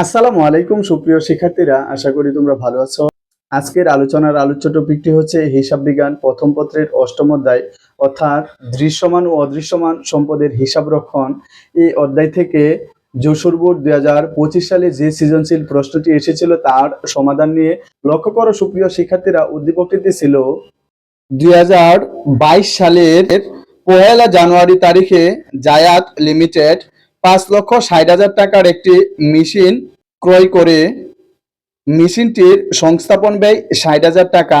আসসালামু আলাইকুম সুপ্রিয় শিক্ষার্থীরা, আশা করি তোমরা ভালো আছো। আজকের আলোচনার আলোচ্য টপিকটি হচ্ছে হিসাব বিজ্ঞান প্রথম পত্রের অষ্টম অধ্যায়, অর্থাৎ দৃশ্যমান ও অদৃশ্যমান সম্পদের হিসাব রক্ষণ। এই অধ্যায় থেকে যশোর বোর্ড দুই হাজার পঁচিশ সালে যে সৃজনশীল প্রশ্নটি এসেছিল তার সমাধান নিয়ে লক্ষ্য করো সুপ্রিয় শিক্ষার্থীরা উদ্দীপকটিতে ছিল, দুই হাজার বাইশ সালের পহেলা জানুয়ারি তারিখে জায়াত লিমিটেড পাঁচ লক্ষ ষাট হাজার টাকার একটি মেশিন ক্রয় করে মেশিনটির সংস্থাপন ব্যয় ষাট হাজার টাকা।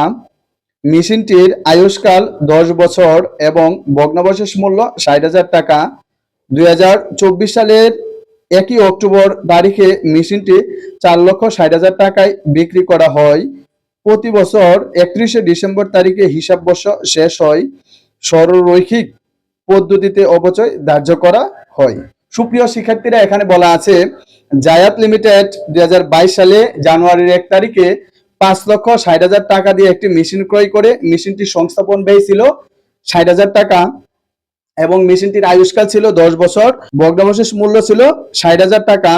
মেশিনটির আয়ুষ্কাল দশ বছর এবং ভগ্নাবশেষ মূল্য ষাট হাজার টাকা। দুই হাজার চব্বিশ সালের একই অক্টোবর তারিখে মেশিনটি চার লক্ষ ষাট হাজার টাকায় বিক্রি করা হয়। প্রতি বছর একত্রিশে ডিসেম্বর তারিখে হিসাব বর্ষ শেষ হয়। সরলরৈখিক পদ্ধতিতে অবচয় ধার্য করা হয়। সুপ্রিয় শিক্ষার্থীরা, এখানে বলা আছে, জায়াত লিমিটেড দুই হাজার বাইশ সালে জানুয়ারির এক তারিখে পাঁচ লক্ষ ষাট হাজার টাকা দিয়ে একটি মেশিন ক্রয় করে মেশিনটি সংস্থাপন ব্যয় ছিল ষাট হাজার টাকা এবং মেশিনটির আয়ুষ্কাল ছিল দশ বছর। ভগ্নাবশেষ মূল্য ছিল ষাট হাজার টাকা।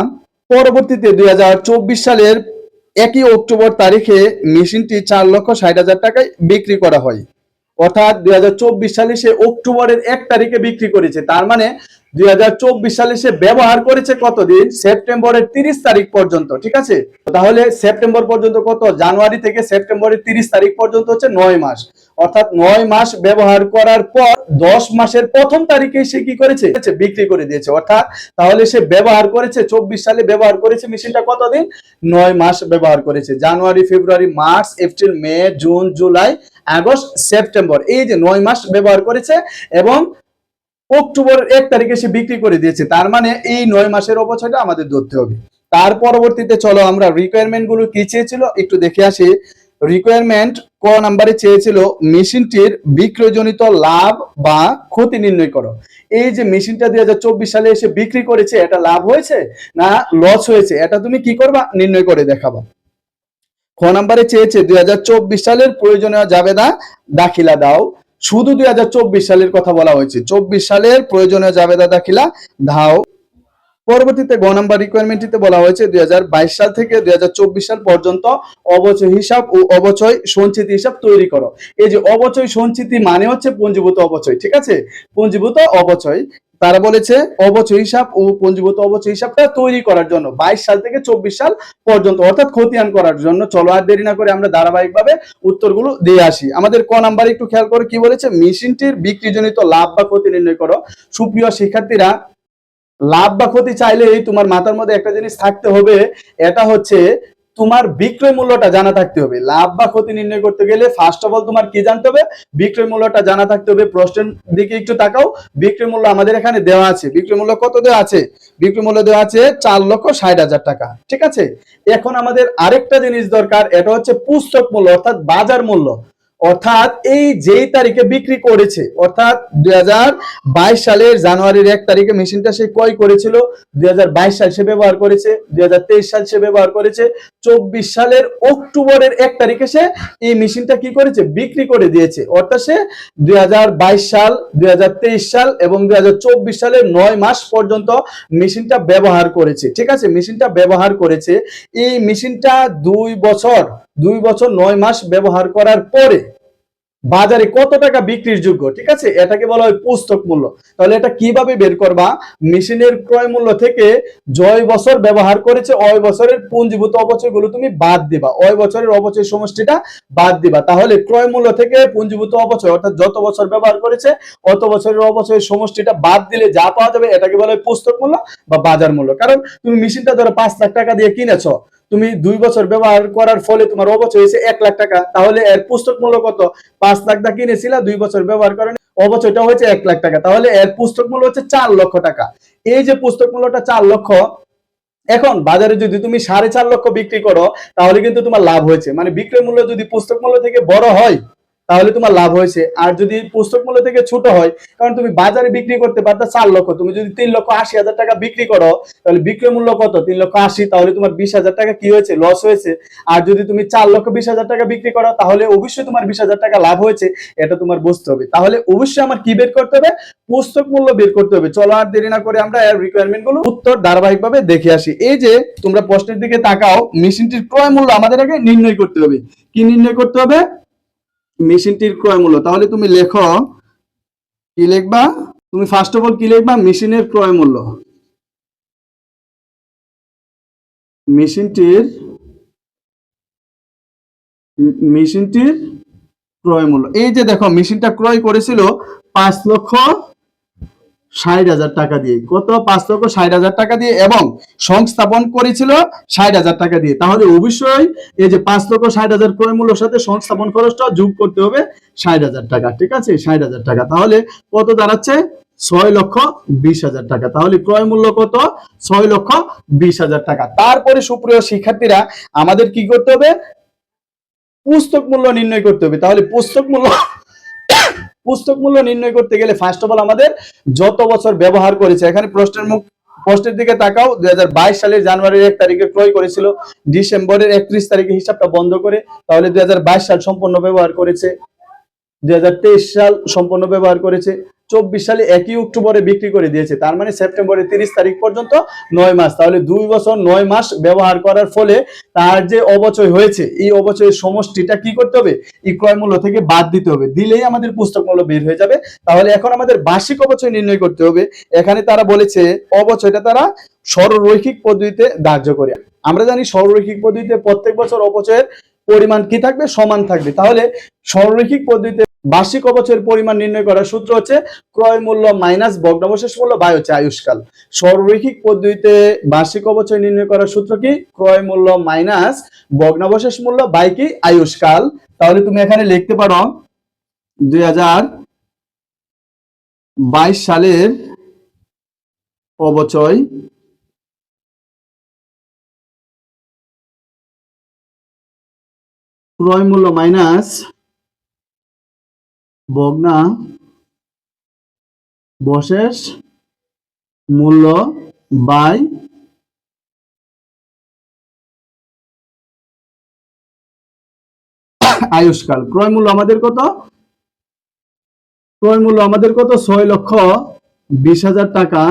পরবর্তীতে দুই হাজার চব্বিশ সালের একই অক্টোবর তারিখে মেশিনটি চার লক্ষ ষাট হাজার টাকায় বিক্রি করা হয়। অর্থাৎ দুই হাজার চব্বিশ সালে সে অক্টোবরের এক তারিখে বিক্রি করেছে। তার মানে দুই হাজার চব্বিশ সালে সে ব্যবহার করেছে কতদিন? সেপ্টেম্বরের তিরিশ তারিখ পর্যন্ত, ঠিক আছে? তাহলে সেপ্টেম্বর পর্যন্ত কত? জানুয়ারি থেকে সেপ্টেম্বরের তিরিশ তারিখ পর্যন্ত হচ্ছে নয় মাস। অর্থাৎ নয় মাস ব্যবহার করার পর দশ মাসের প্রথম তারিখে সে কি করেছে? বিক্রি করে দিয়েছে। অর্থাৎ তাহলে সে ব্যবহার করেছে, চব্বিশ সালে ব্যবহার করেছে মেশিনটা কতদিন? নয় মাস ব্যবহার করেছে। January, February, March, April, May, June, July, August, September. এই যে নয় মাস ব্যবহার করেছে এবং অক্টোবরের এক তারিখে সে বিক্রি করে দিয়েছে। তার মানে এই নয় মাসের অবচয়টা আমাদের ধরতে হবে। তার পরবর্তীতে চলো আমরা রিকোয়ারমেন্টগুলো কি চেয়েছিল একটু দেখে আসি। রিকোয়ারমেন্ট ক নাম্বারে চেয়েছিল মেশিনটির বিক্রয়জনিত লাভ বা ক্ষতি নির্ণয় করো। এই যে মেশিনটা দুই হাজার চব্বিশ সালে এসে বিক্রি করেছে, এটা লাভ হয়েছে না লস হয়েছে? এটা তুমি কি করবা? নির্ণয় করে দেখাবা। খ নাম্বারে চেয়েছে দুই হাজার চব্বিশ সালের প্রয়োজনীয় জাবেদা দাখিলা দাও। শুধু দুই হাজার চব্বিশ সালের কথা বলা হয়েছে। চব্বিশ সালের প্রয়োজনীয় জাবেদা দাখিলা ধাও। পরবর্তীতে গ নাম্বার রিকোয়ারমেন্টটিতে বলা হয়েছে দুই হাজার বাইশ সাল থেকে দুই হাজার চব্বিশ সাল পর্যন্ত অবচয় হিসাব ও অবচয় সঞ্চিতি হিসাব তৈরি করো। এই যে অবচয় সঞ্চিতি মানে হচ্ছে পুঞ্জীভূত অবচয়, ঠিক আছে? পুঞ্জীভূত অবচয়। তারা বলেছে অবচয় হিসাব ও পঞ্জীভূত অবচয় হিসাবটা তৈরি করার জন্য, বাইশ সাল থেকে চব্বিশ সাল পর্যন্ত, অর্থাৎ খতিয়ান করার জন্য। চলো আর দেরি না করে আমরা ধারাবাহিকভাবে উত্তরগুলো দিয়ে আসি। আমাদের ক নাম্বার একটু খেয়াল করে, কি বলেছে? মেশিনটির বিক্রিজনিত লাভ বা ক্ষতি নির্ণয় করো। সুপ্রিয় শিক্ষার্থীরা, লাভ বা ক্ষতি চাইলেই তোমার মাথার মধ্যে একটা জিনিস থাকতে হবে, এটা হচ্ছে তোমার বিক্রয় মূল্যটা জানা থাকতে হবে। লাভ বা ক্ষতি নির্ণয় করতে গেলে ফার্স্ট অফ অল তোমার কি জানতে হবে? বিক্রয় মূল্যটা জানা থাকতে হবে। প্রশ্নের দিকে একটু তাকাও। বিক্রয় মূল্য আমাদের এখানে দেওয়া আছে। বিক্রয় মূল্য কত দেওয়া আছে? বিক্রয় মূল্য দেওয়া আছে চার লক্ষ ষাট হাজার টাকা। ঠিক আছে? এখন আমাদের আরেকটা জিনিস দরকার, এটা হচ্ছে পুস্তক মূল্য, অর্থাৎ বাজার মূল্য। অর্থাৎ এই যেই তারিখে বিক্রি করেছে, অর্থাৎ দুই হাজার বাইশ সালের জানুয়ারির এক তারিখে মেশিনটা সে ক্রয় করেছিল, দুই হাজার বাইশ সাল সে ব্যবহার করেছে, দুই হাজার তেইশ সাল সে ব্যবহার করেছে, চব্বিশ সালের অক্টোবরের এক তারিখে সে এই মেশিনটা কি করেছে? বিক্রি করে দিয়েছে। অর্থাৎ সে দুই হাজার বাইশ সাল, দুই হাজার তেইশ সাল এবং দুই হাজার চব্বিশ সালের নয় মাস পর্যন্ত মেশিনটা ব্যবহার করেছে। ঠিক আছে? মেশিনটা ব্যবহার করেছে। এই মেশিনটা দুই বছর দুই বছর নয় মাস ব্যবহার করার পরে বাজারে কত টাকা বিক্রির যোগ্য, ঠিক আছে? এটাকে বলা হয় পুস্তক মূল্য। তাহলে এটা কীভাবে বের করবা? মেশিনের ক্রয় মূল্য থেকে জয় বছর ব্যবহার করেছে, অয় বছরের পুঞ্জীভূত অবচয়গুলো তুমি বাদ দিবা। অয় বছরের অবচয় সমষ্টিটা বাদ দিবা। তাহলে ক্রয় মূল্য থেকে পুঞ্জীভূত অবচয়, অর্থাৎ যত বছর ব্যবহার করেছে, অত বছরের অবচয়ের সমষ্টিটা বাদ দিলে যা পাওয়া যাবে, এটাকে বলা হয় পুস্তক মূল্য বা বাজার মূল্য। কারণ তুমি মেশিনটা ধরো পাঁচ লাখ টাকা দিয়ে কিনেছো তুমি দুই বছর ব্যবহার করার ফলে তোমার অবচয় হয়েছে এক লাখ টাকা। তাহলে এর পুস্তক মূল্য কত? পাঁচ লাখ টাকা কিনেছিল, দুই বছর ব্যবহার করেন অবচয়টা হয়েছে এক লাখ টাকা। তাহলে এর পুস্তক মূল্য হচ্ছে চার লক্ষ টাকা। এই যে পুস্তক মূল্যটা চার লক্ষ, এখন বাজারে যদি তুমি সাড়ে চার লক্ষ বিক্রি করো, তাহলে কিন্তু তোমার লাভ হয়েছে। মানে বিক্রয় মূল্য যদি পুস্তক মূল্য থেকে বড় হয় তাহলে তোমার লাভ হয়েছে। আর যদি পুস্তক মূল্য থেকে ছোট হয়, কারণ তুমি বাজারে বিক্রি করতে পারতো চার লক্ষ, তুমি যদি তিন লক্ষ আশি হাজার টাকা বিক্রি করো, তাহলে বিক্রয় মূল্য কত? তিন লক্ষ আশি, তাহলে তোমার বিশ হাজার টাকা কি হয়েছে? লস হয়েছে। আর যদি তুমি চার লক্ষ বিশ হাজার টাকা বিক্রি করো, তাহলে অবশ্যই তোমার বিশ হাজার টাকা লাভ হয়েছে, এটা তোমার বুঝতে হবে। তাহলে অবশ্যই আমার কি বের করতে হবে? পুস্তক মূল্য বের করতে হবে। চলো আর দেরি না করে আমরা এর রিকোয়ারমেন্টগুলো উত্তর ধারাবাহিকভাবে দেখে আসি। এই যে, তোমরা প্রশ্নের দিকে তাকাও, মেশিনটির ক্রয় মূল্য আমাদের আগে নির্ণয় করতে হবে। কি নির্ণয় করতে হবে? মেশিনটির ক্রয় মূল্য তাহলে তুমি লেখো, কি লিখবা? তুমি ফার্স্ট অফ অল কি লিখবা? মেশিনের ক্রয় মূল্য মেশিনটির মেশিনটির ক্রয় মূল্য এই যে দেখো, মেশিনটা ক্রয় করেছিল পাঁচ লক্ষ ষাট হাজার টাকা দিয়ে। কত পাঁচ লক্ষ ষাট হাজার টাকা দিয়ে এবং সংস্থাপন করেছিল ষাট হাজার টাকা দিয়ে। তাহলে অবশ্যই এই যে পাঁচ লক্ষ ষাট হাজার ক্রয় মূল্যের সাথে সংস্থাপন খরচটা যোগ করতে হবে ষাট হাজার টাকা, ঠিক আছে? ষাট হাজার টাকা। তাহলে কত দাঁড়াচ্ছে? ছয় লক্ষ বিশ হাজার টাকা। তাহলে ক্রয় মূল্য কত? ছয় লক্ষ বিশ হাজার টাকা। তারপরে সুপ্রিয় শিক্ষার্থীরা, আমাদের কি করতে হবে? পুস্তক মূল্য নির্ণয় করতে হবে। তাহলে পুস্তক মূল্য পুস্তক মূল্য নির্ণয় করতে গেলে ফার্স্ট অফ অল আমাদের যত বছর ব্যবহার করেছে, এখানে প্রশ্নের মুখ, প্রশ্নের দিকে তাকাও দুই হাজার বাইশ সালের জানুয়ারির এক তারিখে ক্রয় করেছিল, ডিসেম্বরের একত্রিশ তারিখে হিসাবটা বন্ধ করে, তাহলে দুই হাজার বাইশ সাল সম্পূর্ণ ব্যবহার করেছে দুই হাজার তেইশ সাল সম্পূর্ণ ব্যবহার করেছে চব্বিশ সালে একই অক্টোবরে বিক্রি করে দিয়েছে। তার মানে সেপ্টেম্বরের তিরিশ তারিখ পর্যন্ত নয় মাস। তাহলে দুই বছর নয় মাস ব্যবহার করার ফলে তার যে অবচয় হয়েছে, এই অবচয়ের সমষ্টিটা কি করতে হবে? এই ক্রয় মূল্য থেকে বাদ দিতে হবে। দিলেই আমাদের পুস্তক মূল্য বের হয়ে যাবে। তাহলে এখন আমাদের বার্ষিক অবচয় নির্ণয় করতে হবে। এখানে তারা বলেছে অবচয়টা তারা সরলরৈখিক পদ্ধতিতে ধার্য করে। আমরা জানি সরলরৈখিক পদ্ধতিতে প্রত্যেক বছর অপচয়ের পরিমাণ কি থাকবে? সমান থাকবে। তাহলে সরলরৈখিক পদ্ধতিতে বার্ষিক অবচয়ের পরিমাণ নির্ণয় করার সূত্র হচ্ছে ক্রয় মূল্য মাইনাস ভগ্নাবশেষ মূল্য বাই হচ্ছে আয়ুষ্কাল। সরলরৈখিক পদ্ধতিতে বার্ষিক অবচয় নির্ণয় করার সূত্র কি? ক্রয় মূল্য মাইনাস ভগ্নাবশেষ মূল্য বাই কি? আয়ুষ্কাল। তাহলে তুমি এখানে লিখতে পারো দুই হাজার বাইশ সালের অবচয় ক্রয় মূল্য মাইনাস বগ্না বশেষ মূল্য বাই আয়ুষ্কাল। ক্রয় মূল্য আমাদের কত? ক্রয় মূল্য আমাদের কত? ছয় লক্ষ বিশ হাজার টাকা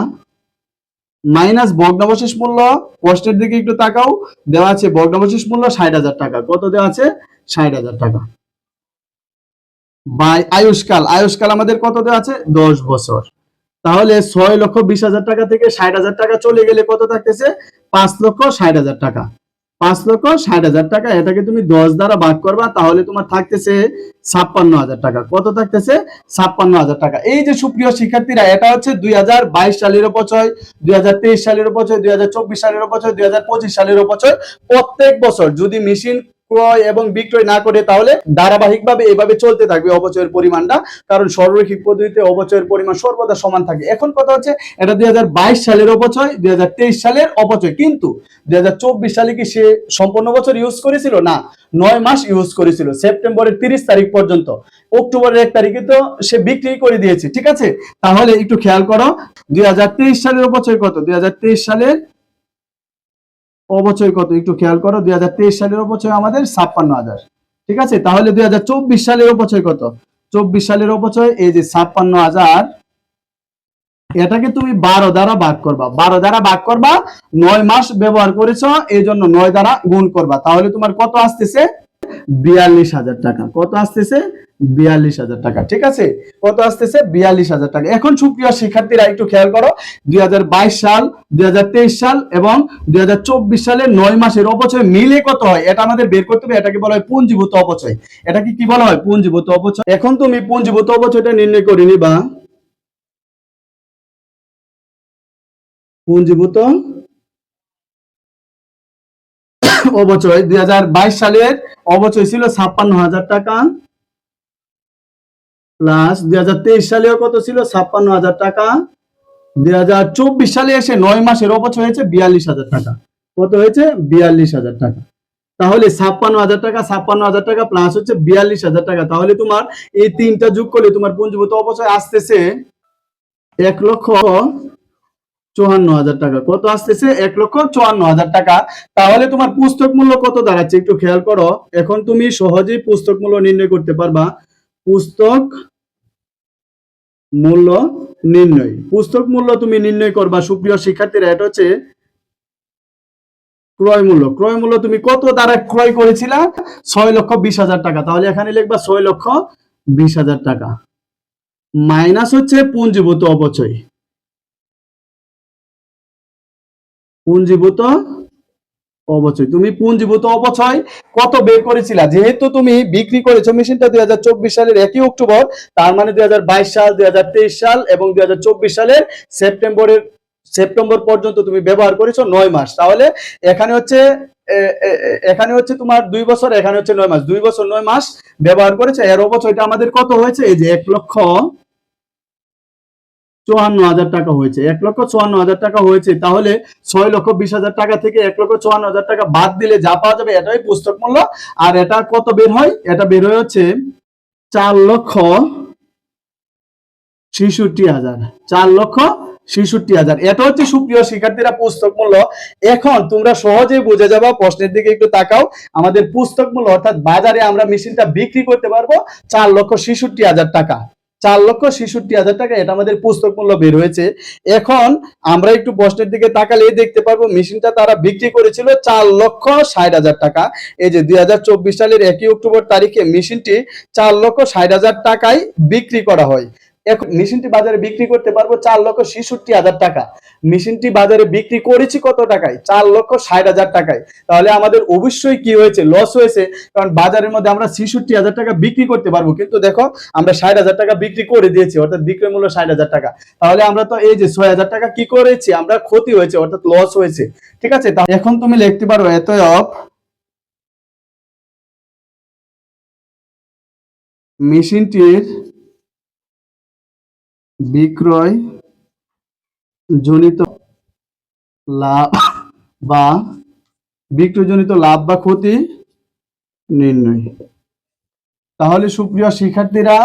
মাইনাস ভগ্নাবশেষ মূল্য। কষ্টের দিকে একটু তাকাও। দেওয়া আছে ভগ্নাবশেষ মূল্য ষাট হাজার টাকা। কত দেওয়া আছে? ষাট হাজার টাকা। বাই আয়ুষ্কাল আয়ুষ্কাল আমাদের কত আছে? দশ বছর। তাহলে ছয় লক্ষ বিশ হাজার টাকা থেকে ষাট হাজার টাকা চলে গেলে কত থাকতেছে? পাঁচ লক্ষ ষাট হাজার টাকা। পাঁচ লক্ষ ষাট হাজার টাকা, এটাকে তুমি দশ দ্বারা ভাগ করবা, তাহলে তোমার থাকতেছে ছাপ্পান্ন হাজার টাকা। কত থাকতেছে? ছাপ্পান্ন হাজার টাকা। এই যে সুপ্রিয় শিক্ষার্থীরা, এটা হচ্ছে দুই হাজার বাইশ সালের অপচয়, দুই হাজার তেইশ সালের অপচয়, দুই হাজার চব্বিশ সালের অপচয়, দুই হাজার পঁচিশ সালের অপচয়। প্রত্যেক বছর যদি মেশিন ক্রয় এবং বিক্রয় না করে তাহলে ধারাবাহিকভাবে এভাবে চলতে থাকবে অপচয়ের পরিমাণটা। কারণ সরলরৈখিক পদ্ধতিতে অপচয়ের পরিমাণ সর্বদা সমান থাকে। এখন কথা হচ্ছে, এটা দুই সালের অপচয়, দুই সালের অপচয়। কিন্তু দুই সালে কি সে সম্পূর্ণ বছর ইউজ করেছিল? না, নয় মাস ইউজ করেছিল। সেপ্টেম্বরের তিরিশ তারিখ পর্যন্ত। অক্টোবরের এক তারিখে তো সে বিক্রি করে দিয়েছে। ঠিক আছে? তাহলে একটু খেয়াল করো, দুই হাজার তেইশ সালের অপচয় কত? দুই হাজার তেইশ সালের অবচয় কত? একটু খেয়াল করো, দুই সালের অপচয় আমাদের ছাপ্পান্ন হাজার। ঠিক আছে? তাহলে দুই সালের অপচয় কত? চব্বিশ সালের অপচয় এই যে ছাপ্পান্ন হাজার, এটাকে তুমি বারো দ্বারা ভাগ করবা। বারো দ্বারা ভাগ করবা, নয় মাস ব্যবহার করেছ এই জন্য নয় দ্বারা গুণ করবা। তাহলে তোমার কত আসতেছে? বিয়াল্লিশ হাজার টাকা। কত আসতেছে? বিয়াল্লিশ হাজার টাকা, ঠিক আছে? কত আসতেছে? বিয়াল্লিশ হাজার টাকা। এখন সুপ্রিয় শিক্ষার্থীরা একটু খেয়াল করো, দুই সাল দুই সাল এবং দুই নয় মাসের অপচয় মিলে কত হয়? এটা আমাদের বের করতে হবে, এটাকে বলা হয় পুঞ্জীভূত অপচয়। কি বলা হয়? পুঞ্জীভূত অপচয়। এখন তুমি পুঞ্জীভূত অপচয়টা নির্ণয় পুঞ্জীভূত অবচয় দুই হাজার বাইশ সালের অবচয় ছিল ছাপ্পান্ন হাজার টাকা। প্লাস দুই সালেও কত ছিল? ছাপ্পান্ন হাজার টাকা। দুই সালে এসে নয় মাসের অবচয় হয়েছে বিয়াল্লিশ হাজার টাকা। কত হয়েছে? বিয়াল্লিশ হাজার টাকা। তাহলে ছাপ্পান্ন হাজার টাকা, ছাপ্পান্ন হাজার টাকা প্লাস হচ্ছে বিয়াল্লিশ হাজার টাকা। তাহলে তোমার এই তিনটা যোগ করলে তোমার পুঞ্জীভূত অপচয় আসতেছে এক লক্ষ চুয়ান্ন হাজার টাকা। কত আসতেছে? এক লক্ষ চুয়ান্ন হাজার টাকা। তাহলে তোমার পুস্তক মূল্য কত দাঁড়াচ্ছে? একটু খেয়াল করো। এখন তুমি সহজেই পুস্তক মূল্য নির্ণয় করতে পারবা। পুস্তক মূল্য নির্ণয়। পুস্তক মূল্য তুমি নির্ণয় করবা, সুপ্রিয় শিক্ষার্থীরা, এটা হচ্ছে ক্রয় মূল্য। ক্রয় মূল্য তুমি কত দ্বারা ক্রয় করেছিলা? ছয় লক্ষ বিশ হাজার টাকা। তাহলে এখানে লিখবা ছয় লক্ষ বিশ হাজার টাকা। মাইনাস হচ্ছে পুঞ্জীভূত অপচয়। পুঞ্জীভূত অপচয় তুমি পুঞ্জীভূত অপচয় কত বের করেছিলা? যেহেতু তুমি বিক্রি করেছ মেশিনটা দুই হাজার চব্বিশ সালের একই অক্টোবর, তার মানে দুই হাজার বাইশ সাল, দুই হাজার তেইশ সাল এবং দুই হাজার চব্বিশ সালের সেপ্টেম্বরের সেপ্টেম্বর পর্যন্ত তুমি ব্যবহার করেছ নয় মাস। তাহলে এখানে হচ্ছে এখানে হচ্ছে তোমার দুই বছর, এখানে হচ্ছে নয় মাস। দুই বছর, নয় মাস ব্যবহার করেছে। এর অপচয়টা আমাদের কত হয়েছে? এই যে এক লক্ষ চুয়ান্ন হাজার টাকা হয়েছে। এক লক্ষ চুয়ান্ন হাজার টাকা হয়েছে, তাহলে ছয় লক্ষ বিশ হাজার টাকা থেকে এক লক্ষ চুয়ান্ন হাজার টাকা বাদ দিলে যা পাওয়া যাবে এটাই পুস্তক মূল্য। আর এটা কত বের হয়? এটা বের হয় হচ্ছে চার লক্ষ ছেষট্টি হাজার। চার লক্ষ ছেষট্টি হাজার। এটা হচ্ছে সুপ্রিয় শিক্ষার্থীরা পুস্তক মূল্য। এখন তোমরা সহজেই বুঝে যাবা, প্রশ্নের দিকে একটু তাকাও। আমাদের পুস্তক মূল্য অর্থাৎ বাজারে আমরা মেশিনটা বিক্রি করতে পারব চার লক্ষ ছেষট্টি হাজার টাকা। চার লক্ষ ছেষট্টি হাজার টাকা এটা আমাদের পুস্তক মূল্য বের হয়েছে। এখন আমরা একটু প্রশ্নের দিকে তাকালে দেখতে পারব, মেশিনটা তারা বিক্রি করেছিল চার লক্ষ ষাট হাজার টাকা। এই যে দুই হাজার চব্বিশ সালের একই অক্টোবর তারিখে মেশিনটি চার লক্ষ ষাট হাজার টাকায় বিক্রি করা হয়। এখন মেশিনটি বাজারে বিক্রি করতে পারব চার লক্ষ ছেষট্টি হাজার টাকা। মেশিনটি বাজারে বিক্রি করেছি কত টাকায়? চার লক্ষ ষাট হাজার টাকায়। তাহলে আমাদের অবশ্যই কি হয়েছে? লস হয়েছে, কারণ বাজারের মধ্যে আমরা ছেষট্টি হাজার টাকা বিক্রি করতে পারব। কিন্তু দেখো, আমরা ষাট হাজার টাকা বিক্রি করে দিয়েছি, অর্থাৎ বিক্রয় মূল্য ষাট হাজার টাকা। তাহলে আমরা তো এই যে ছয় হাজার টাকা কি করেছি? আমরা ক্ষতি হয়েছে, অর্থাৎ লস হয়েছে। ঠিক আছে? এখন তুমি লিখতে পারো এত অফ মেশিনটির বিক্রয় জনিত লাভ বা বিক্রয়জনিত লাভ বা ক্ষতি নির্ণয়। তাহলে সুপ্রিয় শিক্ষার্থীরা,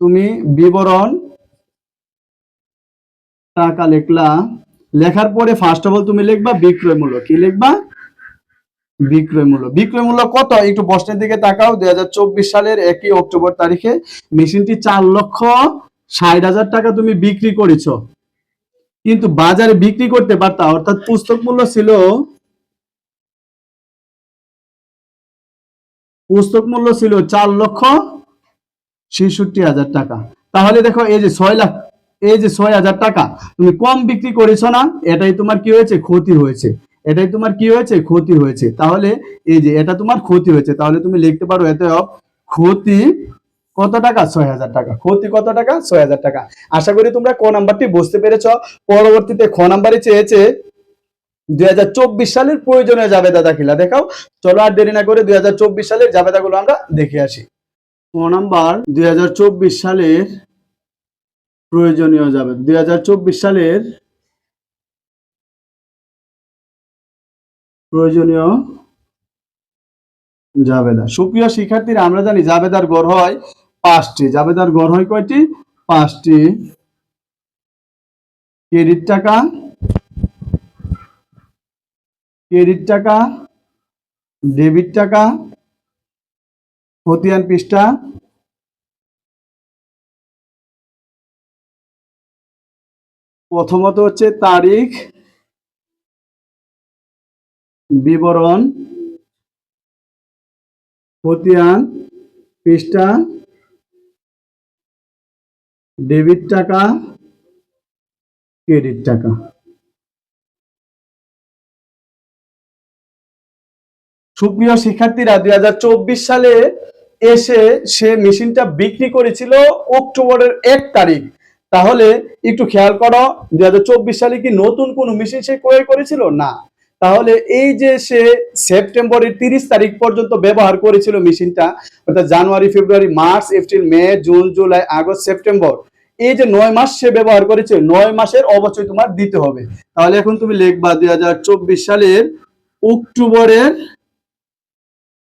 তুমি বিবরণ টাকা লেখলা, লেখার পরে ফার্স্ট অফ অল তুমি লিখবা বিক্রয় মূল্য। কি লিখবা? বিক্রয় মূল্য। বিক্রয় মূল্য কত? একটু প্রশ্নের দিকে তাকাও। দুই হাজার চব্বিশ সালের একই অক্টোবর তারিখে মেশিনটি চার লক্ষ ষাট হাজার টাকা তুমি বিক্রি করেছ। কিন্তু বাজারে বিক্রি করতে পারতা, অর্থাৎ পুস্তক মূল্য ছিল পুস্তক মূল্য ছিল চার লক্ষ ছেষট্টি হাজার টাকা। তাহলে দেখো, এই যে ছয় লাখ, এই যে ছয় হাজার টাকা, তুমি কম বিক্রি করেছ না? এটাই তোমার কি হয়েছে? ক্ষতি হয়েছে। এটাই তোমার কি হয়েছে? ক্ষতি হয়েছে। তাহলে এই যে এটা তোমার ক্ষতি হয়েছে, তাহলে তুমি লিখতে পারো এতে ক্ষতি কত টাকা? ছয় হাজার টাকা। ক্ষতি কত টাকা? ছয় হাজার টাকা। আশা করি তোমরা ক নাম্বারটি বুঝতে পেরেছ। পরবর্তীতে খ নাম্বারে চেয়েছে, দুই হাজার চব্বিশ সালের প্রয়োজনীয় জাবেদা দাখিলা দেখাও, চলো আর দেরি না করে দুই সালের জাবেদাগুলো আমরা দেখে আসি। ক নাম্বার, দুই সালের প্রয়োজনীয় যাবে দুই হাজার চব্বিশ সালের প্রয়োজনীয় জাবেদা। সুপ্রিয় শিক্ষার্থীরা, আমরা জানি জাবেদার গড় হয় পাঁচটি। জাবেদার গড় হয় কয়টি? পাঁচটি। ক্রেডিট টাকা? ক্রেডিট টাকা? ডেবিট টাকা? খতিয়ান পৃষ্ঠা? প্রথমত হচ্ছে তারিখ। বিবরণ। খতিয়ান পৃষ্ঠা। ডেবিট টাকা, ক্রেডিট টাকা। সুপ্রিয় শিক্ষার্থীরা, দুই হাজার চব্বিশ সালে এসে সে মেশিনটা বিক্রি করেছিল অক্টোবরের এক তারিখ। তাহলে একটু খেয়াল করো দু হাজার চব্বিশ সালে কি নতুন কোন মেশিন সে ক্রয় করেছিল? না। তাহলে এই যে সে সেপ্টেম্বরের তিরিশ তারিখ পর্যন্ত ব্যবহার করেছিল মেশিনটা, অর্থাৎ January, February, March, April, May, June, July, August, September এই যে নয় মাস সে ব্যবহার করেছে, নয় মাসের অবশ্যই তোমার দিতে হবে। তাহলে এখন তুমি লিখবা দুই হাজার চব্বিশ সালের অক্টোবরের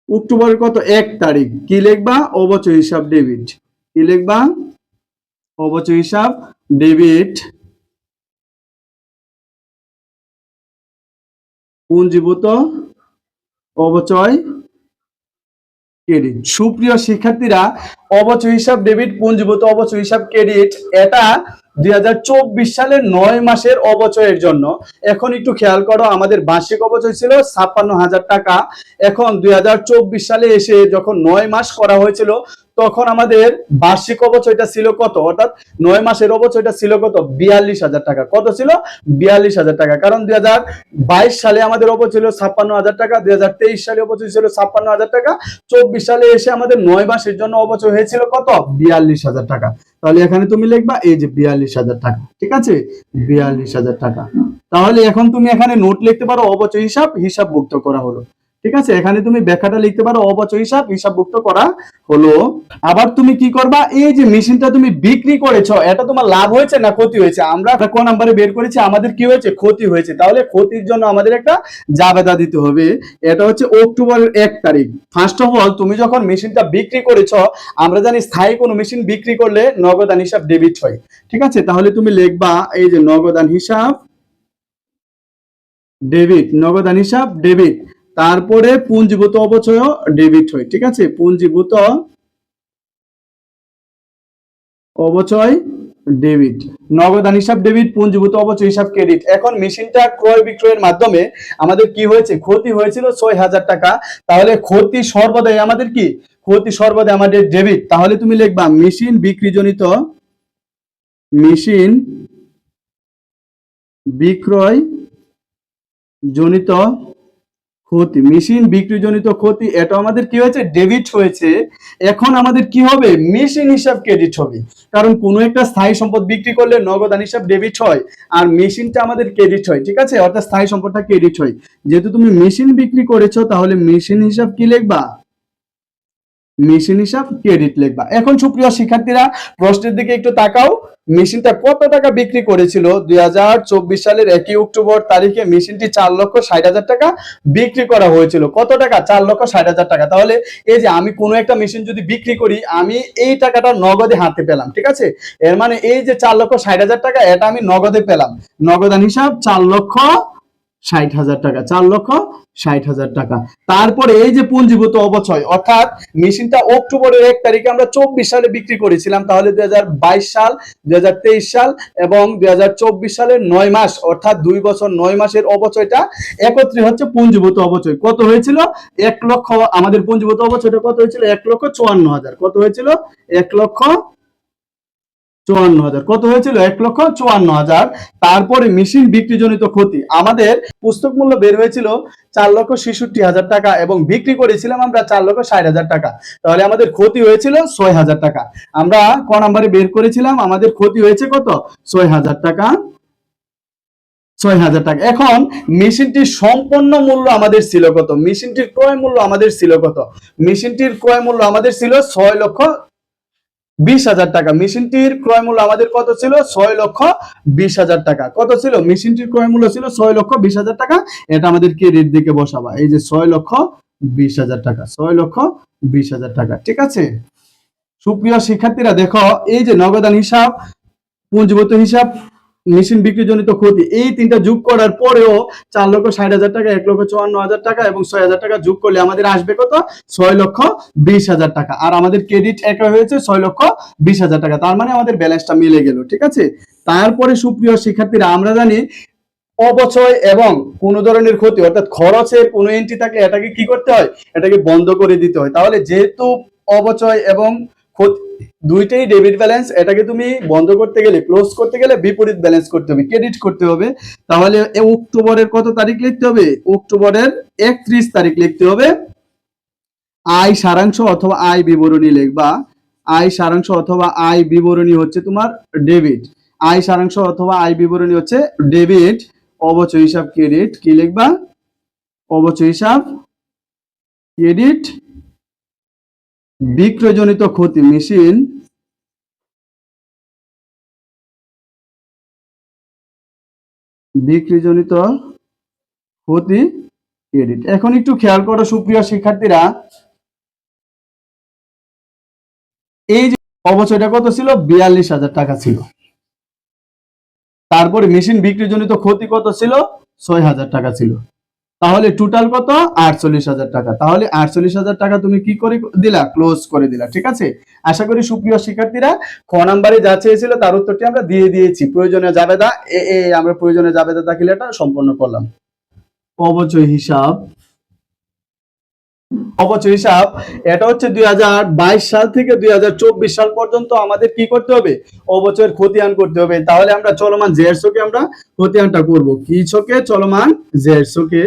অক্টোবরের কত? এক তারিখ। কি লিখবা? অবচয় হিসাব ডেবিট। কি লিখবা? অবচয় হিসাব ডেবিট। পুঞ্জীভূত অবচয় ক্রেডিট সুপ্রিয় শিক্ষার্থীরা, অবচয় হিসাব ডেবিট পুঞ্জীভূত অবচয় হিসাব ক্রেডিট এটা দুই সালের নয় মাসের অবচয়ের জন্য। এখন একটু খেয়াল করো, আমাদের বার্ষিক অবচয় ছিল ছাপ্পান্ন হাজার টাকা। এখন দুই হাজার চব্বিশ সালে এসে যখন নয় মাস করা হয়েছিল তখন আমাদের বার্ষিক অবচয়টা ছিল কত? অর্থাৎ নয় মাসের অবচয়টা ছিল কত? বিয়াল্লিশ হাজার টাকা। কত ছিল? বিয়াল্লিশ হাজার টাকা। কারণ দুই হাজার বাইশ সালে আমাদের অবচয় ছিল ছাপ্পান্ন হাজার টাকা, দুই সালে অবচয় ছিল ছাপ্পান্ন হাজার টাকা, চব্বিশ সালে এসে আমাদের নয় মাসের জন্য অবচয় হয়েছিল কত? বিয়াল্লিশ হাজার টাকা। তাহলে এখানে তুমি লিখবা এই যে বিয়াল্লিশ হাজার টাকা, ঠিক আছে? বিয়াল্লিশ হাজার টাকা। তাহলে এখন তুমি এখানে নোট লিখতে পারো, অবচয় হিসাব, হিসাবভুক্ত করা হলো। ঠিক আছে? এখানে তুমি ব্যাখ্যাটা লিখতে পারো অবচয় হিসাব, হিসাবভুক্ত করা হলো। আবার তুমি কি করবা? এই যে মেশিনটা তুমি বিক্রি করেছ, এটা তোমার লাভ হয়েছে না ক্ষতি হয়েছে? আমরা কোন নাম্বারে বের করেছি, আমাদের কি হয়েছে? ক্ষতি হয়েছে। তাহলে ক্ষতির জন্য আমাদের একটা জাবেদা দিতে হবে। এটা হচ্ছে অক্টোবরের এক তারিখ। ফার্স্ট অফ অল তুমি যখন মেশিনটা বিক্রি করেছ, আমরা জানি স্থায়ী কোনো মেশিন বিক্রি করলে নগদান হিসাব ডেবিট হয়। ঠিক আছে? তাহলে তুমি লিখবা, এই যে নগদান হিসাব ডেবিট নগদান হিসাব ডেবিট তারপরে পুঞ্জীভূত অবচয় ডেবিট হয়, ঠিক আছে? পুঞ্জীভূত অবচয় ডেবিট। নগদান হিসাব ডেবিট, পুঞ্জীভূত অবচয়, হিসাব ক্রেডিট। এখন মেশিনটা ক্রয় বিক্রয়ের মাধ্যমে আমাদের কি হয়েছে? ক্ষতি হয়েছিল ছয় হাজার টাকা। তাহলে ক্ষতি সর্বদাই আমাদের কি? ক্ষতি সর্বদাই আমাদের ডেবিট। তাহলে তুমি লিখবা, মেশিন বিক্রিজনিত মেশিন বিক্রয় জনিত ক্ষতি মেশিন বিক্রিজনিত ক্ষতি এটা আমাদের কি হয়েছে? ডেবিট হয়েছে। এখন আমাদের কি হবে? মেশিন হিসাব ক্রেডিট হবে। কারণ কোনো একটা স্থায়ী সম্পদ বিক্রি করলে নগদান হিসাব ডেবিট হয়, আর মেশিনটা আমাদের ক্রেডিট হয়, ঠিক আছে? অর্থাৎ স্থায়ী সম্পদটা ক্রেডিট হয়। যেহেতু তুমি মেশিন বিক্রি করেছ, তাহলে মেশিন হিসাব কি লিখবা? মেশিন হিসাব ক্রেডিট লিখবা। এখন সুপ্রিয় শিক্ষার্থীরা, প্রশ্নের দিকে একটু তাকাও। মেশিনটা কত টাকা বিক্রি করেছিল? দুই হাজার চব্বিশ সালের একই অক্টোবর তারিখে মেশিনটি চার লক্ষ ষাট হাজার টাকা বিক্রি করা হয়েছিল। কত টাকা? চার লক্ষ ষাট হাজার টাকা। তাহলে এই যে আমি কোনো একটা মেশিন যদি বিক্রি করি, আমি এই টাকাটা নগদে হাতে পেলাম, ঠিক আছে? এর মানে এই যে চার লক্ষ ষাট হাজার টাকা, এটা আমি নগদে পেলাম। নগদান হিসাব চার লক্ষ ষাট হাজার টাকা, চার লক্ষ ষাট হাজার টাকা। তারপরে এই যে পুঞ্জীভূত অবচয়, অর্থাৎ মেশিনটা অক্টোবরের এক তারিখে আমরা চব্বিশ সালে বিক্রি করেছিলাম, তাহলে দুই সাল, দুই হাজার তেইশ সাল এবং দুই হাজার চব্বিশ সালের নয় মাস, অর্থাৎ দুই বছর নয় মাসের অবচয়টা একত্রে হচ্ছে পুঞ্জীভূত অবচয়। কত হয়েছিল? এক লক্ষ, আমাদের পুঞ্জীভূত অবচয়টা কত হয়েছিল? এক লক্ষ চুয়ান্ন হাজার। কত হয়েছিল? এক লক্ষ চুয়ান্ন হাজার। কত হয়েছিল? এক লক্ষ চুয়ান্ন হাজার। তারপরে মেশিন বিক্রিজনিত ক্ষতি। আমাদের পুস্তক মূল্য বের হয়েছিল চার লক্ষ ছেষট্টি হাজার টাকা এবং বিক্রি করেছিলাম আমরা চার লক্ষ ষাট হাজার টাকা। তাহলে আমাদের ক্ষতি হয়েছিল ছয় হাজার টাকা। আমরা ক নাম্বারে বের করেছিলাম, আমাদের ক্ষতি হয়েছে কত? ছয় হাজার টাকা। ছয় হাজার টাকা। এখন মেশিনটির সম্পন্ন মূল্য আমাদের ছিল কত? মেশিনটির ক্রয় মূল্য আমাদের ছিল কত? মেশিনটির ক্রয় মূল্য আমাদের ছিল ছয় লক্ষ বিশ হাজার টাকা। মেশিনটির ক্রয় মূল্য আমাদের কত ছিল? ছয় লক্ষ বিশ হাজার টাকা। কত ছিল? মেশিনটির ক্রয় মূল্য ছিল ছয় লক্ষ বিশ হাজার টাকা। এটা আমাদের রেট দিকে বসাবা। এই যে ছয় লক্ষ বিশ হাজার টাকা, ছয় লক্ষ বিশ হাজার টাকা, ঠিক আছে? সুপ্রিয় শিক্ষার্থীরা, দেখো, এই যে নগদান হিসাব, পুঞ্জীভূত হিসাব মেশিন বিক্রিজনিত ক্ষতি। এই তিনটা যোগ করার পরেও চার লক্ষ ষাট হাজার টাকা, এক লক্ষ চুয়ান্ন হাজার টাকা এবং ছয় হাজার টাকা যোগ করলে আমাদের আসবে কত? ছয় লক্ষ বিশ হাজার টাকা। আর আমাদের ক্রেডিট একা হয়েছে ছয় লক্ষ বিশ হাজার টাকা। তার মানে আমাদের ব্যালেন্সটা মিলে গেল, ঠিক আছে? তারপরে সুপ্রিয় শিক্ষার্থীরা, আমরা জানি অপচয় এবং কোন ধরনের ক্ষতি, অর্থাৎ খরচের কোনো এন্ট্রি থাকলে এটাকে কি করতে হয়? এটাকে বন্ধ করে দিতে হয়। তাহলে যেহেতু অবচয় এবং দুইটাই ডেবিট ব্যালেন্স এটাকে তুমি বন্ধ করতে গেলে ক্লোজ করতে গেলে বিপরীত ব্যালেন্স করতে হবে ক্রেডিট করতে হবে। তাহলে অক্টোবরের কত তারিখ লিখতে হবে? অক্টোবরের একত্রিশ তারিখ লিখতে হবে। আয় সারাংশ অথবা আয় বিবরণী লিখবা। আয় সারাংশ অথবা আয় বিবরণী হচ্ছে তোমার ডেবিট আয় সারাংশ অথবা আয় বিবরণী হচ্ছে ডেবিট অবচয় হিসাব ক্রেডিট কি লিখবা? অবচয় হিসাব ক্রেডিট বিক্রয়জনিত ক্ষতি মেশিন বিক্রিজনিত ক্ষতি ক্রেডিট এখন একটু খেয়াল করো সুপ্রিয় শিক্ষার্থীরা। এই যে অবচয়টা কত ছিল? বিয়াল্লিশ হাজার টাকা ছিল। তারপরে মেশিন বিক্রিজনিত ক্ষতি কত ছিল? ছয় হাজার টাকা ছিল। তাহলে টোটাল কত? আটচল্লিশ হাজার টাকা। তাহলে আটচল্লিশ হাজার টাকা তুমি কি করে দিলা? ক্লোজ করে দিলা, ঠিক আছে? আশা করি সুপ্রিয় শিক্ষার্থীরা, খ নাম্বারে যা চেয়েছিল তার উত্তরটি আমরা দিয়ে দিয়েছি। প্রয়োজনে জাবেদা, এ এ, আমরা প্রয়োজনে জাবেদা দাখিল এটা সম্পন্ন করলাম। অবচয় হিসাব। অবচয় হিসাব, এটা হচ্ছে দুই হাজার বাইশ সাল থেকে দুই হাজার চব্বিশ সাল পর্যন্ত আমাদের কি করতে হবে? অবচয়ের খতিয়ান করতে হবে। তাহলে আমরা চলমান জের ছকে আমরা খতিয়ানটা করব। কি ছকে চলমান জের ছকে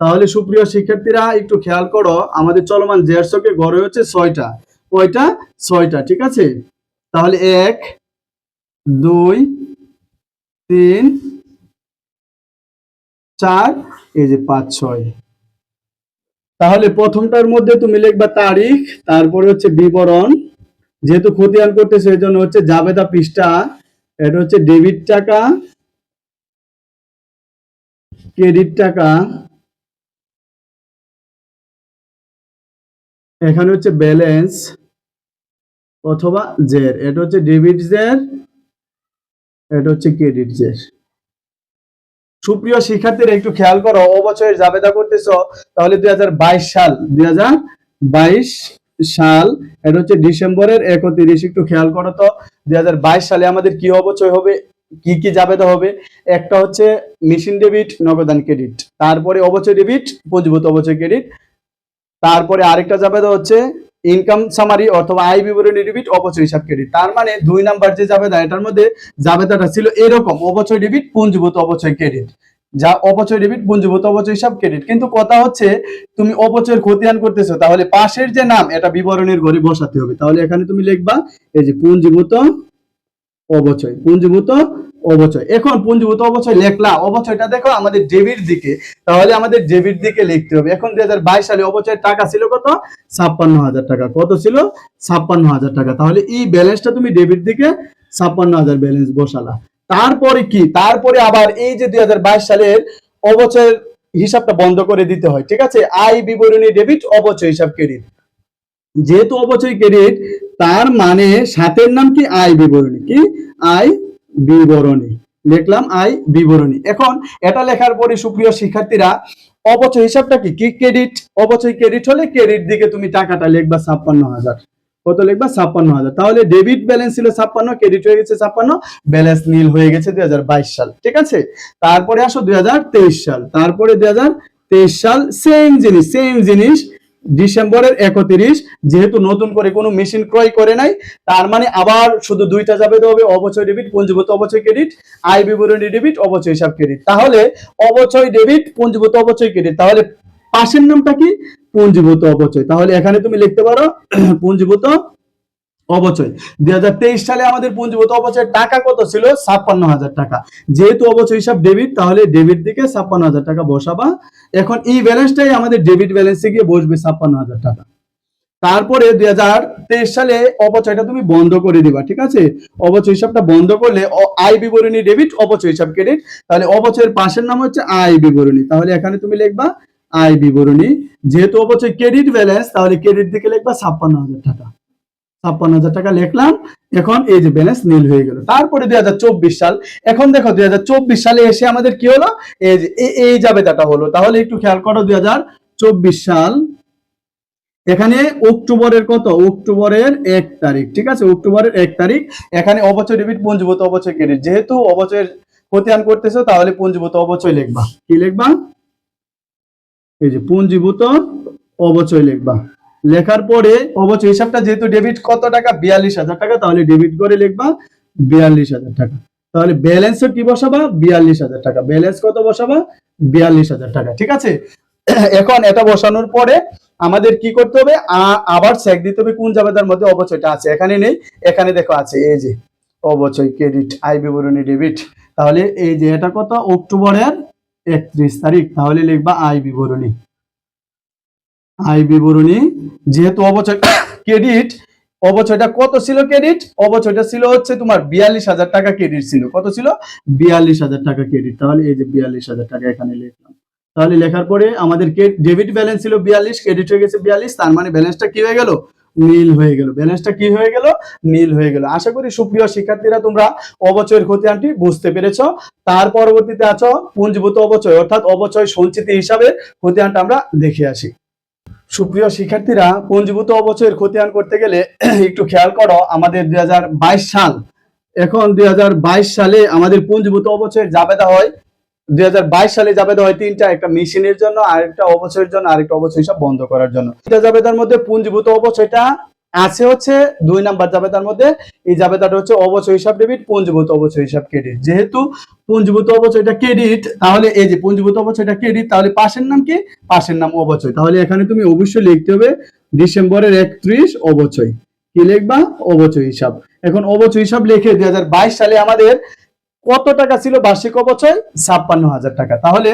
তাহলে সুপ্রিয় শিক্ষার্থীরা, একটু খেয়াল করো, আমাদের চলমান জের ছকে গড়ে হচ্ছে ছয়টা। কয়টা? ছয়টা, ঠিক আছে? তাহলে এক, দুই, তিন, চার, এই যে পাঁচ, ছয়। তাহলে প্রথমটার মধ্যে তুমি লিখবা তারিখ, তারপরে হচ্ছে বিবরণ। যেহেতু খতিয়ান করতেছে এই জন্য হচ্ছে জাবেদা পৃষ্ঠা, এটা হচ্ছে ডেবিট টাকা, ক্রেডিট টাকা। এখানে হচ্ছে ব্যালেন্স অথবা জের এটা হচ্ছে ডেবিট জের এটা হচ্ছে ক্রেডিট জের সুপ্রিয় শিক্ষার্থীরা, একটু খেয়াল করো অবচয়ের জাবেদা করতেছো, তাহলে দুই বাইশ সাল, দুই হাজার বাইশ সাল, এটা হচ্ছে ডিসেম্বরের একত্রিশ, একটু খেয়াল করো তো, দুই হাজার বাইশ সালে আমাদের কি অবচয় হবে, কি কি জাবেদা হবে, একটা হচ্ছে মেশিন ডেবিট নগদান ক্রেডিট তারপরে অবচয় ডেবিট পুঁজিভূত অবচয় ক্রেডিট তারপরে আরেকটা জাবেদা হচ্ছে ইনকাম সামারি অথবা আয় বিবরণী ডেবিট অবচয় হিসাব ক্রেডিট তার মানে দুই নাম্বার যে জাবেদা এটার মধ্যে জাবেদাটা ছিল এরকম অবচয় ডেবিট পুঞ্জীভূত অবচয় ক্রেডিট যা অপচয় ডেবিট পুঞ্জীভূত অপচয় হিসাব ক্রেডিট কিন্তু কথা হচ্ছে, তুমি অপচয়ের খতিয়ান করতেছো, তাহলে পাশের যে নাম, এটা বিবরণের ঘরে বসাতে হবে। তাহলে এখানে তুমি লিখবা, এই যে পুঞ্জীভূত অবচয় পুঞ্জীভূত অবচয়। এখন পুঞ্জীভূত অবচয় লেখলা অবচয়টা দেখো আমাদের ডেবিট দিকে। তাহলে আমাদের ডেবিট দিকে লিখতে হবে। এখন দু হাজার বাইশ সালে অবচয়ের টাকা ছিল কত? ছাপ্পান্ন হাজার টাকা। কত ছিল? ছাপ্পান্ন হাজার টাকা। তাহলে এই ব্যালেন্সটা তুমি ডেবিট দিকে ছাপ্পান্ন হাজার ব্যালেন্স বসালা। তারপরে কি? তারপরে আবার এই যে দুই হাজার বাইশ সালের অবচয়ের হিসাবটা বন্ধ করে দিতে হয়। ঠিক আছে? আয় বিবরণী ডেবিট অবচয় হিসাব ক্রেডিট। যেহেতু অবচয় ক্রেডিট, তার মানে সাতের নাম কি? আয় বিবরণী। কি? আয় বিবরণী। লিখলাম আয় বিবরণী। এখন এটা লেখার পরে সুপ্রিয় শিক্ষার্থীরা অবচয় হিসাবটা কি? কি ক্রেডিট অবচয় ক্রেডিট হলে ক্রেডিট দিকে তুমি টাকাটা লিখবা ছাপ্পান্ন হাজার। কত লিখবা? ছাপ্পান্ন হাজার। তাহলে ডেবিট ব্যালেন্স ছিল ছাপ্পান্ন ক্রেডিট হয়ে গেছে ছাপ্পান্ন ব্যালেন্স নীল হয়ে গেছে দুই হাজার বাইশ সাল। ঠিক আছে? তারপরে আসো দুই হাজার তেইশ সাল। তারপরে দুই হাজার তেইশ সাল সেম জিনিস সেম জিনিস ডিসেম্বরের একত্রিশ, যেহেতু নতুন করে কোনো মেশিন ক্রয় করে নাই, তার মানে আবার শুধু দুইটা যাবে হবে, অবচয় ডেবিট পুঞ্জীভূত অবচয় ক্রেডিট আয় বিবরণী ডেবিট অবচয় হিসাব ক্রেডিট তাহলে অবচয় ডেবিট পুঞ্জীভূত অবচয় ক্রেডিট তাহলে পাশের নামটা কি? পুঞ্জীভূত অবচয়। তাহলে এখানে তুমি লিখতে পারো, পুঞ্জীভূত অবচয়। দুই হাজার তেইশ সালে আমাদের পুঞ্জীভূত অবচয়ের টাকা কত ছিল? ছাপ্পান্ন হাজার টাকা। যেহেতু অবচয় হিসাব ডেবিট তাহলে ডেবিট দিকে ছাপ্পান্ন হাজার টাকা বসাবা। এখন এই ব্যালেন্সটাই আমাদের ডেবিট ব্যালেন্সে গিয়ে বসবে ছাপ্পান্ন হাজার টাকা। তারপরে দুই সালে অপচয়টা তুমি বন্ধ করে দিবা, ঠিক আছে? অবচয় হিসাবটা বন্ধ করলে আয় বিবরণী ডেবিট অপচয় হিসাব ক্রেডিট তাহলে অপচয়ের পাশের নাম হচ্ছে আয় বিবরণী। তাহলে এখানে তুমি লিখবা আয় বিবরণী। যেহেতু অবচয় ক্রেডিট ব্যালেন্স তাহলে ক্রেডিট দিকে লিখবা ছাপ্পান্ন হাজার টাকা। ছাপ্পান্ন হাজার টাকা লিখলাম। এখন এই যে ব্যালেন্স নীল হয়ে গেল। তারপরে দুই হাজার চব্বিশ সাল। এখন দেখো দুই হাজার চব্বিশ সালে এসে আমাদের কি হলো? এই যে, এই- জাবেদাটা হলো। তাহলে একটু খেয়াল করো দুই হাজার চব্বিশ সাল। এখানে অক্টোবরের কত? অক্টোবরের এক তারিখ, ঠিক আছে? অক্টোবরের এক তারিখ। এখানে অবচয় ডেবিট পঞ্জীভূত অবচয় ক্রেডিট যেহেতু অবচয়ের খতিয়ান করতেছো, তাহলে পঞ্জীভূত অবচয় লিখবা। কি লিখবা? এই যে পুঞ্জীভূত অবচয় লিখবা। লেখার পরে অবচয় হিসাবটা যেহেতু ডেবিট কত টাকা? বিয়াল্লিশ হাজার টাকা, তাহলে ডেবিট করে লিখবা বিয়াল্লিশ হাজার টাকা। তাহলে ব্যালেন্স কি বসাবা? বিয়াল্লিশ হাজার টাকা। ব্যালেন্স কত বসাবা? বিয়াল্লিশ হাজার টাকা, ঠিক আছে? এখন এটা বসানোর পরে আমাদের কি করতে হবে? আবার চেক দিতে হবে কোন জাবেদার মধ্যে অবচয়টা আছে। এখানে নেই, এখানে দেখো আছে, এই যে অবচয় ক্রেডিট আয় বিবরণী ডেবিট তাহলে এই যে এটা কত? অক্টোবরের একত্রিশ তারিখ। তাহলে লিখবা আয় বিবরণী। আয় বিবরণী যেহেতু অবচয় ক্রেডিট অবচয়টা কত ছিল ক্রেডিট অবচয়টা ছিল হচ্ছে তোমার বিয়াল্লিশ হাজার টাকা ক্রেডিট ছিল। কত ছিল? বিয়াল্লিশ হাজার টাকা ক্রেডিট তাহলে এই যে বিয়াল্লিশ হাজার টাকা এখানে লিখলাম। তাহলে লেখার পরে আমাদের ডেবিট ব্যালেন্স ছিল বিয়াল্লিশ ক্রেডিট হয়ে গেছে বিয়াল্লিশ, তার মানে ব্যালেন্সটা কি হয়ে গেল? নীল হয়ে গেল। ব্যালেন্সটা কি হয়ে গেল? নীল হয়ে গেল। আশা করি সুপ্রিয় শিক্ষার্থীরা তোমরা অবচয়ের খতিয়ানটি বুঝতে পেরেছ। তার পরবর্তীতে আছো পুঞ্জীভূত অবচয়, অর্থাৎ অবচয় সঞ্চিতি হিসাবে খতিয়ানটা আমরা দেখে আসি। সুপ্রিয় শিক্ষার্থীরা, পঞ্জীভূত অবচয়ের খতিয়ান করতে গেলে একটু খেয়াল করো, আমাদের দুই হাজার বাইশ সাল। এখন দুই হাজার বাইশ সালে আমাদের পুঞ্জীভূত অবচয়ের জাবেদা হয়। দুই হাজার বাইশ সালে জাবেদা হয় তিনটা, একটা মেশিনের জন্য আরেকটা অবচয়ের জন্য, আরেকটা অবচয় সব বন্ধ করার জন্য। তিনটা জাবেদার মধ্যে পুঞ্জীভূত অবচয়টা আছে হচ্ছে দুই নাম্বার জাবেদার মধ্যে। এই জাবেদাটা হচ্ছে অবচয় হিসাব ডেবিট পুঞ্জীভূত অবচয় হিসাব ক্রেডিট যেহেতু পুঞ্জীভূত অবচয়টা ক্রেডিট তাহলে এই যে পুঞ্জীভূত অবচয়টা ক্রেডিট তাহলে পাশের নাম কি? পাশের নাম অবচয় তাহলে এখানে তুমি অবশ্যই লিখতে হবে ডিসেম্বরের একত্রিশ অবচয় কি লিখবা? অবচয় হিসাব। এখন অবচয় হিসাব লিখে দুই হাজার বাইশ সালে আমাদের কত টাকা ছিল বার্ষিক অবচয় ছাপ্পান্ন হাজার টাকা। তাহলে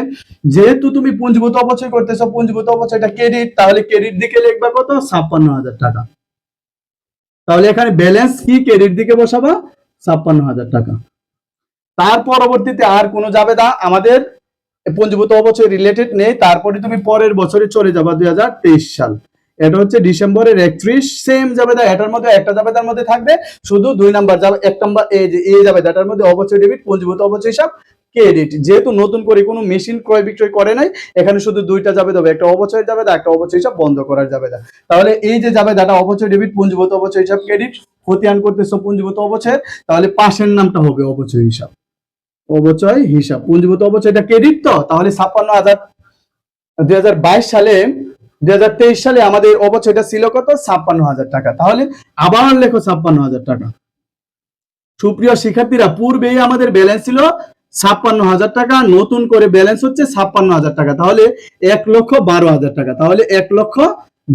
যেহেতু তুমি পুঞ্জীভূত অবচয় করতেছো, পুঞ্জীভূত অবচয়টা ক্রেডিট তাহলে ক্রেডিট দিকে লিখবা কত? ছাপ্পান্ন হাজার টাকা। তাহলে এখানে ব্যালেন্স কি ক্রেডিট দিকে বসাবা? ছাপ্পান্ন হাজার টাকা। তার পরবর্তীতে আর কোনো জাবেদা আমাদের পঞ্জীভূত অবচয় রিলেটেড নেই। তারপরে তুমি পরের বছরে চলে যাবা দুই হাজার তেইশ সাল। এটা হচ্ছে ডিসেম্বরের একত্রিশ। সেম জাবেদা এটার মধ্যে একটা জাবেদার মধ্যে থাকবে। শুধু দুই নাম্বার যাবে, এক নাম্বার এই যে, এই জাবেদা এটার মধ্যে অবচয় ডেবিট পঞ্জীভূত অবচয় হিসাব ক্রেডিট যেহেতু নতুন করে কোনো মেশিন ক্রয় বিক্রয় করে নাই, এখানে শুধু দুইটা যাবে দেবে একটা অবচয় যাবে একটা অবচয় হিসাব বন্ধ করার যাবে তাহলে এই যে যাবে দাটা অবচয় ডেবিট পুঞ্জীভূত অবচয় হিসাব ক্রেডিট খতিয়ান করতেছো পুঞ্জীভূত অবচয়, তাহলে পাশের নামটা হবে অবচয় হিসাব। অবচয় হিসাব, পুঞ্জীভূত অবচয়টা ক্রেডিট তো? তাহলে ছাপ্পান্ন হাজার, দুই সালে, দুই হাজার তেইশ সালে আমাদের অবচয়টা ছিল কত? ছাপ্পান্ন হাজার টাকা। তাহলে আবার লেখো ছাপ্পান্ন হাজার টাকা। সুপ্রিয় শিক্ষার্থীরা, পূর্বেই আমাদের ব্যালেন্স ছিল ছাপ্পান্ন হাজার টাকা, নতুন করে ব্যালেন্স হচ্ছে ছাপ্পান্ন হাজার টাকা। তাহলে এক লক্ষ বারো হাজার টাকা। তাহলে এক লক্ষ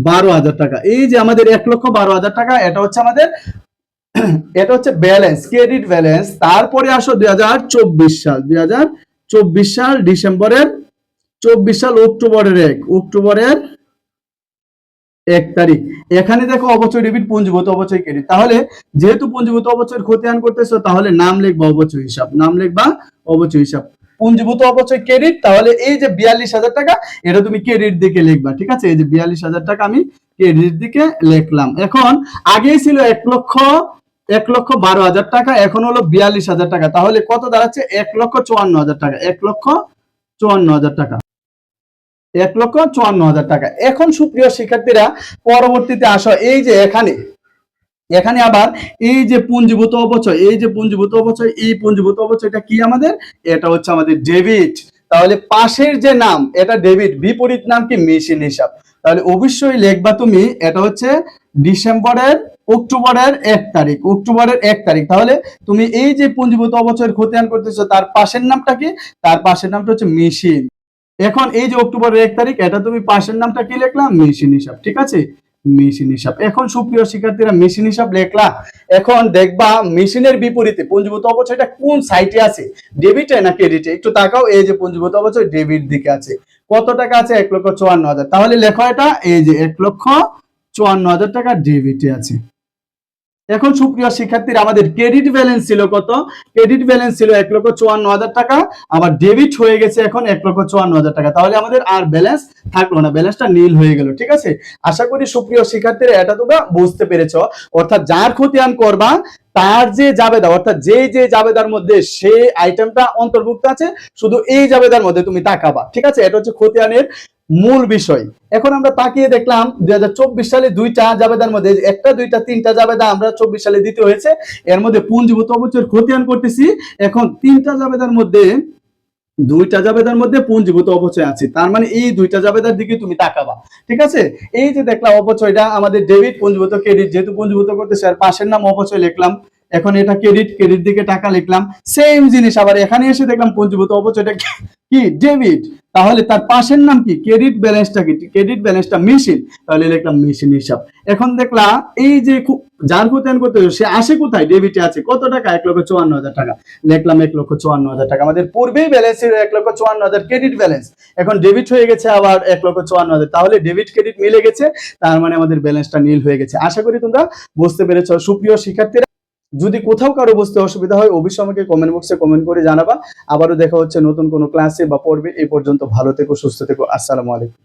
বারো হাজার টাকা। এই যে আমাদের এক লক্ষ বারো হাজার টাকা, এটা হচ্ছে আমাদের এটা হচ্ছে ব্যালেন্স ক্রেডিট ব্যালেন্স তারপরে আসো দুই হাজার চব্বিশ সাল। দুই হাজার চব্বিশ সাল ডিসেম্বরের, চব্বিশ সাল অক্টোবরের এক। অক্টোবরের এক তারিখ। এখানে দেখো অবচয় ডেবিট, পুঞ্জীভূত অবচয় ক্রেডিট। তাহলে যেহেতু পুঞ্জীভূত অবচয়ের খতিয়ান করতেছো, তাহলে নাম লিখবা অবচয় হিসাব। নাম লিখবা অবচয় হিসাব। পুঞ্জীভূত অবচয় ক্রেডিট, তাহলে এই যে বিয়াল্লিশ হাজার টাকা, এটা তুমি ক্রেডিট দিকে লিখবা, ঠিক আছে? এই যে বিয়াল্লিশ হাজার টাকা আমি ক্রেডিট দিকে লিখলাম। এখন আগেই ছিল এক লক্ষ এক লক্ষ বারো হাজার টাকা, এখন হলো বিয়াল্লিশ হাজার টাকা। তাহলে কত দাঁড়াচ্ছে? এক লক্ষ চুয়ান্ন হাজার টাকা, এক লক্ষ চুয়ান্ন হাজার টাকা। এক লক্ষ চুয়ান্ন হাজার টাকা। এখন সুপ্রিয় শিক্ষার্থীরা, পরবর্তীতে আসো। এই যে এখানে এখানে আবার এই যে পুঞ্জীভূত অবচয় এই যে পুঞ্জীভূত অবচয় এই পুঞ্জীভূত অবচয়টা কি আমাদের? এটা হচ্ছে আমাদের ডেবিট তাহলে পাশের যে নাম, এটা ডেবিট বিপরীত নাম কি? মেশিন হিসাব। তাহলে অবশ্যই লিখবা তুমি, এটা হচ্ছে ডিসেম্বরের, অক্টোবরের এক তারিখ, অক্টোবরের এক তারিখ। তাহলে তুমি এই যে পুঞ্জীভূত অবচয়ের খতিয়ান করতেছো, তার পাশের নামটা কি? তার পাশের নামটা হচ্ছে মেশিন। এখন এই যে অক্টোবরের এক তারিখ, এটা তুমি পাশের নামটা কি লিখলাম মেশিন হিসাব, ঠিক আছে? মেশিন হিসাব। এখন সুপ্রিয় শিক্ষার্থীরা, মেশিন হিসাব লেখলা। এখন দেখবা মেশিনের বিপরীতে পুঞ্জীভূত অবচয়টা কোন সাইটে আছে? ডেবিটে না ক্রেডিটে একটু তাকাও, এই যে পুঞ্জীভূত অবচয় ডেবিট দিকে আছে। কত টাকা আছে? এক লক্ষ চুয়ান্ন হাজার। তাহলে লেখো এটা, এই যে এক লক্ষ চুয়ান্ন হাজার টাকা ডেবিটে আছে। এখন সুপ্রিয় শিক্ষার্থীরা, আমাদের ক্রেডিট ব্যালেন্স ছিল কত? ক্রেডিট ব্যালেন্স ছিল এক লক্ষ চুয়ান্ন হাজার টাকা, আবার ডেবিট হয়ে গেছে এখন এক লক্ষ চুয়ান্ন হাজার টাকা। তাহলে আমাদের আর ব্যালেন্স থাকল না ব্যালেন্সটা নীল হয়ে গেল, ঠিক আছে? আশা করি সুপ্রিয় শিক্ষার্থীরা, এটা তোমরা বুঝতে পেরেছ। অর্থাৎ যার খতিয়ান করবা, তার যে জাবেদা, অর্থাৎ যে যে জাবেদার মধ্যে সেই আইটেমটা অন্তর্ভুক্ত আছে, শুধু এই জাবেদার মধ্যে তুমি তাকাবা ঠিক আছে? এটা হচ্ছে খতিয়ানের মূল বিষয়। এখন আমরা তাকিয়ে দেখলাম দুই হাজার চব্বিশ সালে দুইটা জাবেদার মধ্যে, একটা, দুইটা, তিনটা জাবেদা আমরা চব্বিশ সালে দিতে হয়েছে। এর মধ্যে পুঞ্জীভূত অবচয়ের খতিয়ান করতেছি। এখন তিনটা জাবেদার মধ্যে, দুইটা জাবেদার মধ্যে পুঞ্জীভূত অপচয় আছে। তার মানে এই দুইটা জাবেদার দিকে তুমি তাকাবা। ঠিক আছে? এই যে দেখলাম অপচয়টা, আমাদের ডেবিট পুঞ্জীভূত ক্রেডিট, যেহেতু পুঞ্জীভূত করতেছে, আর পাশের নাম অপচয় লিখলাম। এখন এটা ক্রেডিট ক্রেডিট দিকে টাকা লিখলাম সেম জিনিস আবার এখানে এসে দেখলাম পুঞ্জীভূত অপচয়টা কি? ডেবিট তাহলে তার পাশের নাম কি? ক্রেডিট ব্যালেন্সটা কি? ক্রেডিট ব্যালেন্সটা মেশিন তাহলে লিখলাম মেশিন হিসাব। এখন দেখলাম এই যে যার খতিয়ান করতে সে আসে কোথায়? ডেবিটে আছে। কত টাকা? এক লক্ষ চুয়ান্ন হাজার টাকা। লিখলাম এক লক্ষ চুয়ান্ন হাজার টাকা। আমাদের পূর্বেই ব্যালেন্স ছিল এক লক্ষ চুয়ান্ন হাজার ক্রেডিট ব্যালেন্স এখন ডেবিট হয়ে গেছে আবার এক লক্ষ চুয়ান্ন হাজার। তাহলে ডেবিট ক্রেডিট মিলে গেছে। তার মানে আমাদের ব্যালেন্সটা নীল হয়ে গেছে। আশা করি তোমরা বুঝতে পেরেছ। সুপ্রিয় শিক্ষার্থীরা যদি কোথাও কারও বুঝতে অসুবিধা হয়, অবশ্যই আমাকে কমেন্ট বক্সে কমেন্ট করে জানাবা। আবারও দেখা হচ্ছে নতুন কোনো ক্লাসে বা পড়বে এই পর্যন্ত ভালো থেকো, সুস্থ থেকো। আসসালামু আলাইকুম।